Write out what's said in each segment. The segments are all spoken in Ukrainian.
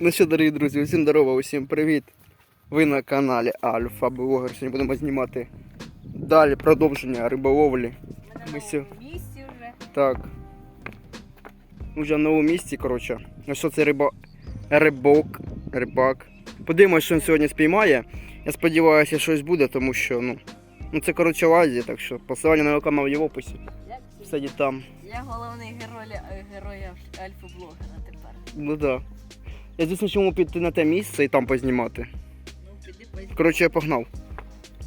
Ну що, дорогі друзі, усім здорово, усім привіт. Ви на каналі Альфа Блогер. Сьогодні будемо знімати далі продовження риболовлі. Ми сьо... місці вже. Так. Уже в новому місці, коротше. А що це риба... рибок, рибак. Подивимось, що він сьогодні спіймає. Я сподіваюся, щось буде, тому що, ну. Ну це коротше в Азії, так що посилання на його канал є в описі. Все є там. Я головний герой е, героя альфа-блогера тепер. Ну да. Я звісно, чому піти на те місце і там познімати. Коротше, я погнав.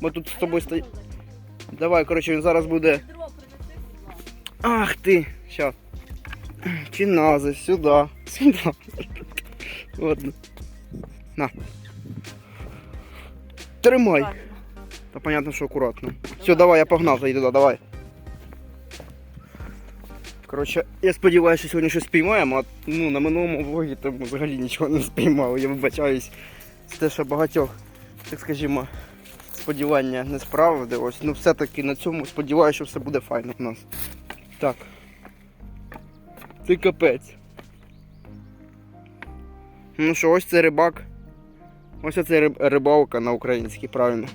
Ми тут з тобою стоїмо. Давай, коротше, він зараз буде. Ах ти! Щас. Чинази, сюди. Сюди. Ладно. На. Тримай. Та понятно, що акуратно. Все, давай, я погнав тоді туди, давай. Коротше, я сподіваюся, що сьогодні щось спіймаємо, а ну, на минулому влогі там взагалі нічого не спіймав. Я вибачаюсь. Це те, що багатьох, так скажімо, сподівання не справдилось. Ну все-таки на цьому сподіваюся, що все буде файно в нас. Так. Ти капець. Ну що, ось це рибак. Ось це риб, рибалка на українській, правильно.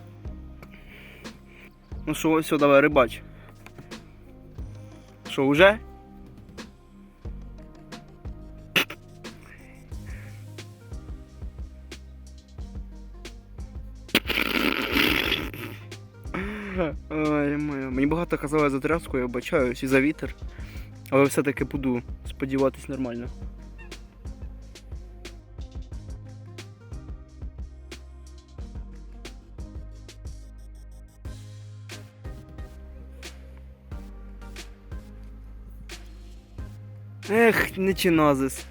Ну що, ось давай рибач. Що, уже? Ой, моя. Мені багато казали за тряску, я вбачаюсь і за вітер. Але все-таки буду сподіватись нормально. Ех, не чиназис.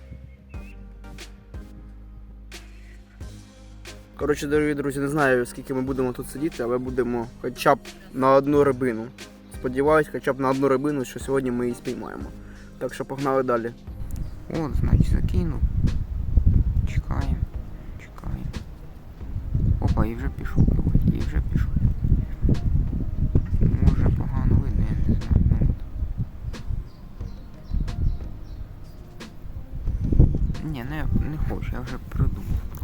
Коротше, дорогі друзі, не знаю, скільки ми будемо тут сидіти, але будемо хоча б на одну рибину. Сподіваюсь, хоча б на одну рибину, що сьогодні ми її спіймаємо. Так що погнали далі. От, значить, закинув. Чекаємо. Чекаємо. Опа, і вже пішов і вже пішов. Може погано видно, я не знаю. Ну. Ні, не, не хочу, я вже придумав.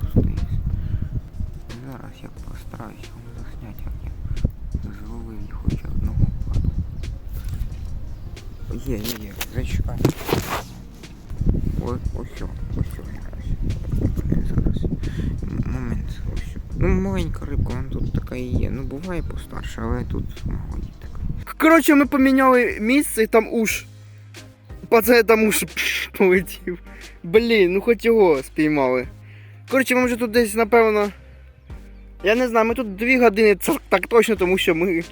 Зараз я постараюсь вам засняти, як зловив їх хоча одного кладу. Є, є, є, зачекай. Ось, ось, ось якраз. Зараз. Момент, ось. Ну, маленька рибка, вона тут така і є. Ну, буває постарше, але тут мало така. Коротше, ми поміняли місце і там уж. Пацан там уж полетів. Блін, ну хоч його спіймали. Коротше, ми вже тут десь, напевно. Я не знаю, ми тут дві години, це так точно, тому що ми.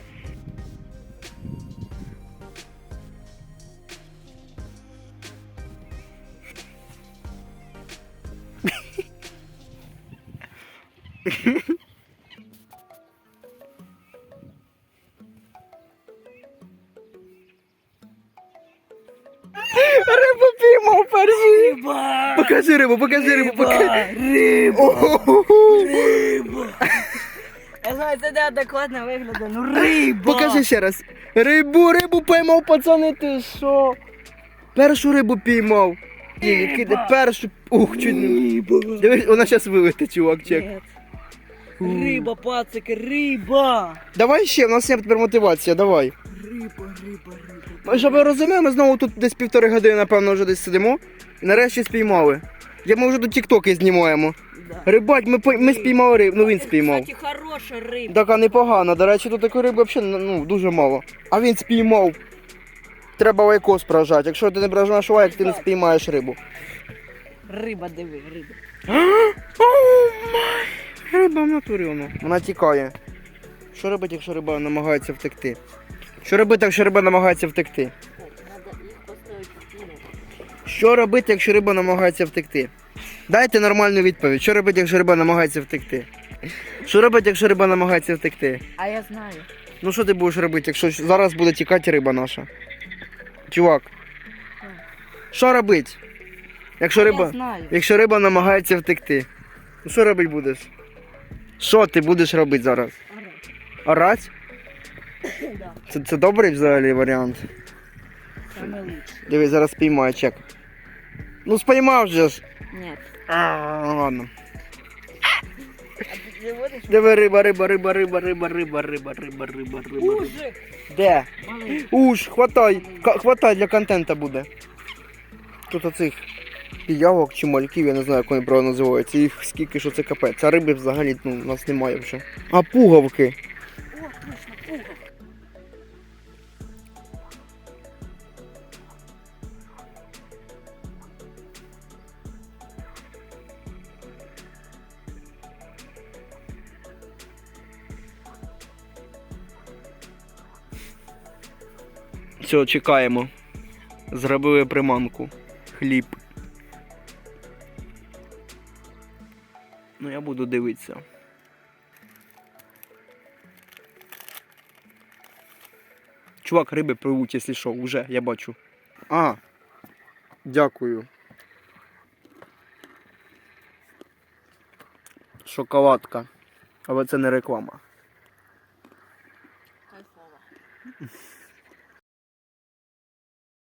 Рибу Покажи рибу, покажи рибу, покажи. Риба! Риба! Я знаю, це неадекватно виглядає. Ну риба! Покажи ще раз. Рибу, рибу поймав, пацани, ти що? Першу рибу піймав. Ні, кидай першу. Ух, чуть не. Дивись, вона зараз вилетить, чувак, чек. Нет. Риба, пацики, риба! Давай ще, у нас є тепер мотивація, давай. Риба, риба, риба. Ми щоб ви розуміли, ми знову тут десь півтори години, напевно, вже десь сидимо. І нарешті спіймали. Я ми вже тут тіктоки знімаємо. Да. Рибать, ми, ми спіймали рибу, ну він спіймав. Кстати, хороша риба. Така непогана. До речі, тут такої риби взагалі ну, дуже мало. А він спіймав. Треба лайкос прожати. Якщо ти не прожмеш лайк, ти не спіймаєш рибу. Риба, диви, риба. Риба в натурі воно. Вона тікає. Що робити, якщо риба намагається втекти? Що робити, якщо риба намагається втекти? Що робити, якщо риба намагається втекти? Дайте нормальну відповідь. Що робити, якщо риба намагається втекти? Що робити, якщо риба намагається втекти? А я знаю. Ну що ти будеш робити, якщо зараз буде тікати риба наша? Чувак. Що робити? Якщо риба. Якщо риба намагається втекти. Ну що робити будеш? Що ти будеш робити зараз? Ара. Орать? Це, це добрий взагалі варіант. Саме лучше. Дивись, зараз спіймаю чек. Ну спіймав же ж. Ні. А, ладно. Диви риба, риба, риба, риба, риба, риба, риба, риба, риба, риба. Ужик! Де? Малий. Уж, хватай, хватай для контента буде. Тут оцих піявок чи мальків, я не знаю, як вони правильно називаються. Їх скільки що це капець. А риби взагалі ну, у нас немає вже. А пугавки. Все, чекаємо. Зробили приманку. Хліб. Ну я буду дивитися. Чувак, риби пливуть, якщо що, вже, я бачу. А. Дякую. Шоколадка. Але це не реклама.